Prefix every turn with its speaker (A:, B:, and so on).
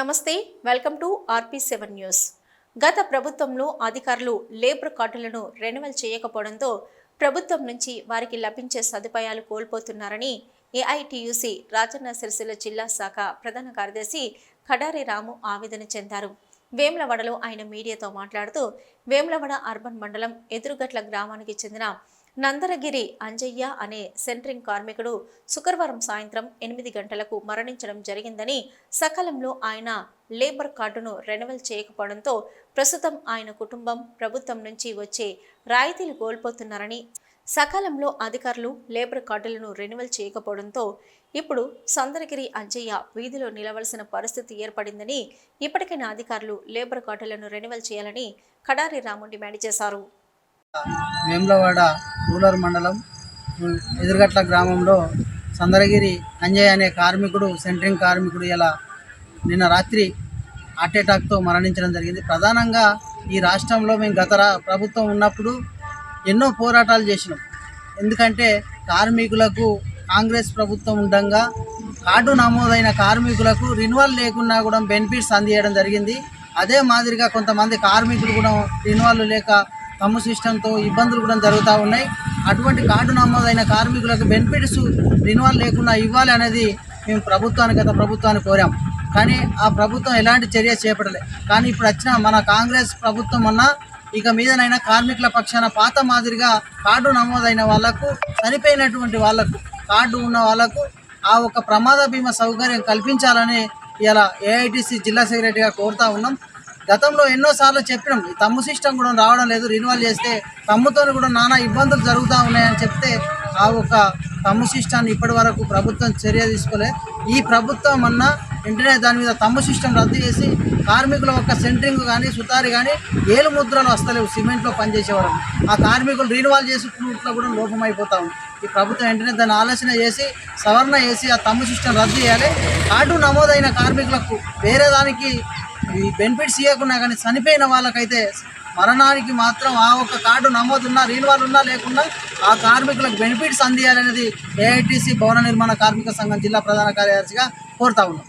A: నమస్తే welcome to RP seven news. గత ప్రభుత్వంలో అధికారులు లేబర్ కార్డులను రెన్యువల్ చేయకపోవడంతో ప్రభుత్వం నుంచి వారికి లభించే సదుపాయాలు కోల్పోతున్నారని ఏఐటియుసి రాజన్న సిరిసిల్ల జిల్లా శాఖ ప్రధాన కార్యదర్శి కడారి రాము ఆవేదన చెందారు. వేములవాడలో ఆయన మీడియాతో మాట్లాడుతూ వేములవాడ అర్బన్ మండలం ఎదురుగట్ల గ్రామానికి చెందిన నందరగిరి అంజయ్య అనే సెంట్రింగ్ కార్మికుడు శుక్రవారం సాయంత్రం ఎనిమిది గంటలకు మరణించడం జరిగిందని సకాలంలో ఆయన లేబర్ కార్డును రెన్యువల్ చేయకపోవడంతో ప్రస్తుతం ఆయన కుటుంబం ప్రభుత్వం నుంచి వచ్చే రాయితీలు కోల్పోతున్నారని సకాలంలో అధికారులు లేబర్ కార్డులను రెన్యువల్ చేయకపోవడంతో ఇప్పుడు సందరగిరి అంజయ్య వీధిలో నిలవలసిన పరిస్థితి ఏర్పడిందని ఇప్పటికైనా అధికారులు లేబర్ కార్డులను రెన్యువల్ చేయాలని కడారి రాము డిమాండ్ చేశారు.
B: వేములవాడ రూరల్ మండలం ఎదురుగట్ల గ్రామంలో సందరగిరి అంజయ్ అనే కార్మికుడు సెంట్రింగ్ కార్మికుడు ఇలా నిన్న రాత్రి హార్ట్ అటాక్తో మరణించడం జరిగింది. ప్రధానంగా ఈ రాష్ట్రంలో మేము గత ప్రభుత్వం ఉన్నప్పుడు ఎన్నో పోరాటాలు చేసినాం. ఎందుకంటే కార్మికులకు కాంగ్రెస్ ప్రభుత్వం ఉండగా కార్డు నమోదైన కార్మికులకు రిన్యువల్ లేకున్నా కూడా బెనిఫిట్స్ అందియడం జరిగింది. అదే మాదిరిగా కొంతమంది కార్మికులు కూడా రిన్యువల్ లేక తమ్ము సిస్టంతో ఇబ్బందులు కూడా జరుగుతూ ఉన్నాయి. అటువంటి కార్డు నమోదైన కార్మికులకు బెనిఫిట్స్ రినువల్ లేకుండా ఇవ్వాలి అనేది మేము ప్రభుత్వాన్ని గత ప్రభుత్వాన్ని కోరాం. కానీ ఆ ప్రభుత్వం ఎలాంటి చర్య చేపట్టలే. కానీ ఇప్పుడు వచ్చిన మన కాంగ్రెస్ ప్రభుత్వం అన్న ఇక మీదనైనా కార్మికుల పక్షాన పాత మాదిరిగా కార్డు నమోదైన వాళ్ళకు చనిపోయినటువంటి వాళ్ళకు కార్డు ఉన్న వాళ్ళకు ఆ ఒక ప్రమాద బీమా సౌకర్యం కల్పించాలని ఇలా ఏఐటిసి జిల్లా సెక్రటరీగా కోరుతా ఉన్నాం. గతంలో ఎన్నోసార్లు చెప్పినాం ఈ తమ్ము సిస్టమ్ కూడా రావడం లేదు రిన్యువల్ చేస్తే తమ్ముతో కూడా నానా ఇబ్బందులు జరుగుతూ ఉన్నాయని చెప్తే ఆ ఒక తమ్ము సిస్టాన్ని ఇప్పటి వరకు ప్రభుత్వం చర్య తీసుకోలే. ఈ ప్రభుత్వం అన్నా వెంటనే దాని మీద తమ్ము సిస్టమ్ రద్దు చేసి కార్మికుల ఒక సెంట్రింగ్ కానీ సుతారి కానీ ఏలు ముద్రలు వస్తలేవు సిమెంట్లో పనిచేసేవారు ఆ కార్మికులు రీన్వాల్ చేసుకున్నట్లో కూడా లోపం అయిపోతా ఉంది. ఈ ప్రభుత్వం వెంటనే దాన్ని ఆలోచన చేసి సవరణ చేసి ఆ తమ్ము సిస్టమ్ రద్దు చేయాలి. కార్డు నమోదైన కార్మికులకు వేరే దానికి ఈ బెనిఫిట్స్ ఇవ్వకున్నా కానీ చనిపోయిన వాళ్ళకైతే మరణానికి మాత్రం ఆ ఒక్క కార్డు నమోదున్నా రీన్వాల్ ఉన్నా లేకుండా ఆ కార్మికులకు బెనిఫిట్స్ అందియాలనేది ఏఐటీసీ భవన నిర్మాణ కార్మిక సంఘం జిల్లా ప్రధాన కార్యదర్శిగా కోరుతా ఉన్నాం.